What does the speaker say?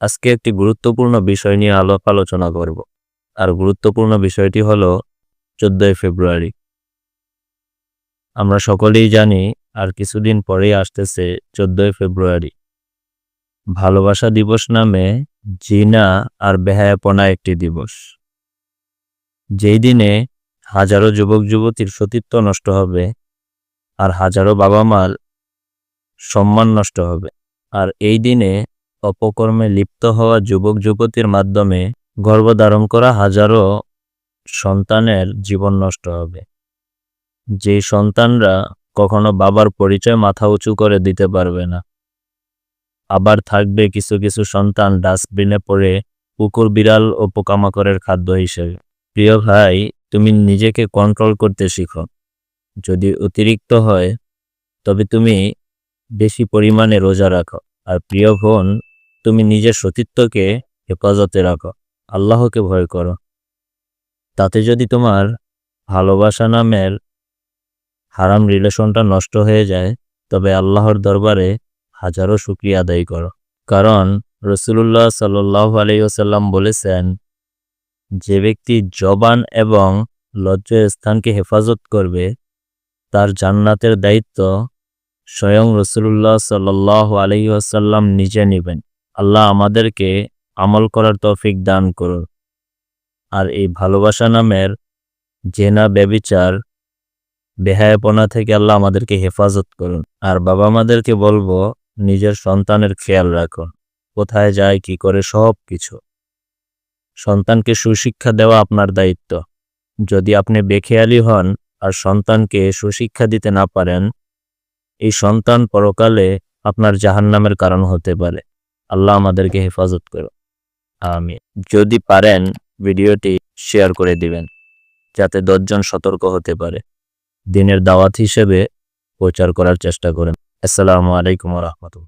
আজকে একটি গুরুত্বপূর্ণ বিষয় নিয়ে আলোক আলোচনা করব। আর গুরুত্বপূর্ণ বিষয়টি হলো চোদ্দই ফেব্রুয়ারি। আমরা সকলেই জানি আর কিছুদিন পরেই আসতেছে চোদ্দই ফেব্রুয়ারি। ভালোবাসা দিবস নামে জিনা আর বেহায়াপনা একটি দিবস। যেই দিনে হাজারো যুবক যুবতীর সতীত্ব নষ্ট হবে আর হাজারো বাবা মার সম্মান নষ্ট হবে। আর এই দিনে অপকর্মে লিপ্ত হওয়া যুবক যুবতীর মাধ্যমে গর্ভধারণ করা হাজারো সন্তানের জীবন নষ্ট হবে। যে সন্তানরা কখনো বাবার পরিচয় মাথা উঁচু করে দিতে পারবে না। আবার থাকবে কিছু কিছু সন্তান ডাস্টবিনে পড়ে কুকুর বিড়াল ও পোকামাকড়ের খাদ্য হিসেবে। প্রিয় ভাই, তুমি নিজেকে কন্ট্রোল করতে শিখো। যদি অতিরিক্ত হয়, তবে তুমি বেশি পরিমাণে রোজা রাখো। আর প্রিয় বোন তুমি নিজের সতীত্বকে হেফাজতে রাখো, আল্লাহকে ভয় করো। তাতে যদি তোমার ভালোবাসা নামের হারাম রিলেশনটা নষ্ট হয়ে যায়, তবে আল্লাহর দরবারে হাজারো শুক্রিয়া আদায় করো। কারণ রসুল্লাহ সাল্লাহ আলাইসাল্লাম বলেছেন, যে ব্যক্তি জবান এবং লজ্জ স্থানকে হেফাজত করবে, তার জান্নাতের দায়িত্ব স্বয়ং রসুল্লাহ সাল্লাহ আলহিহাসাল্লাম নিজে নেবেন। আল্লাহ আমাদেরকে আমল করার তৌফিক দান করুন। আর এই ভালোবাসা নামের জেনা ব্যবিচার, বেহায়াপনা থেকে আল্লাহ আমাদেরকে হেফাজত করুন। আর বাবা মাদেরকে বলব, নিজের সন্তানের খেয়াল রাখুন, কোথায় যায়, কি করে, সব কিছু। সন্তানকে সুশিক্ষা দেওয়া আপনার দায়িত্ব। যদি আপনি বেখেয়ালি হন আর সন্তানকে সুশিক্ষা দিতে না পারেন, এই সন্তান পরকালে আপনার জাহান্নামের কারণ হতে পারে। আল্লাহ আমাদেরকে হেফাজত করো। আমি যদি পারেন, ভিডিওটি শেয়ার করে দিবেন, যাতে দশজন সতর্ক হতে পারে। দিনের দাওয়াত হিসেবে প্রচার করার চেষ্টা করেন। আসসালামু আলাইকুম রহমতুল্লাহ।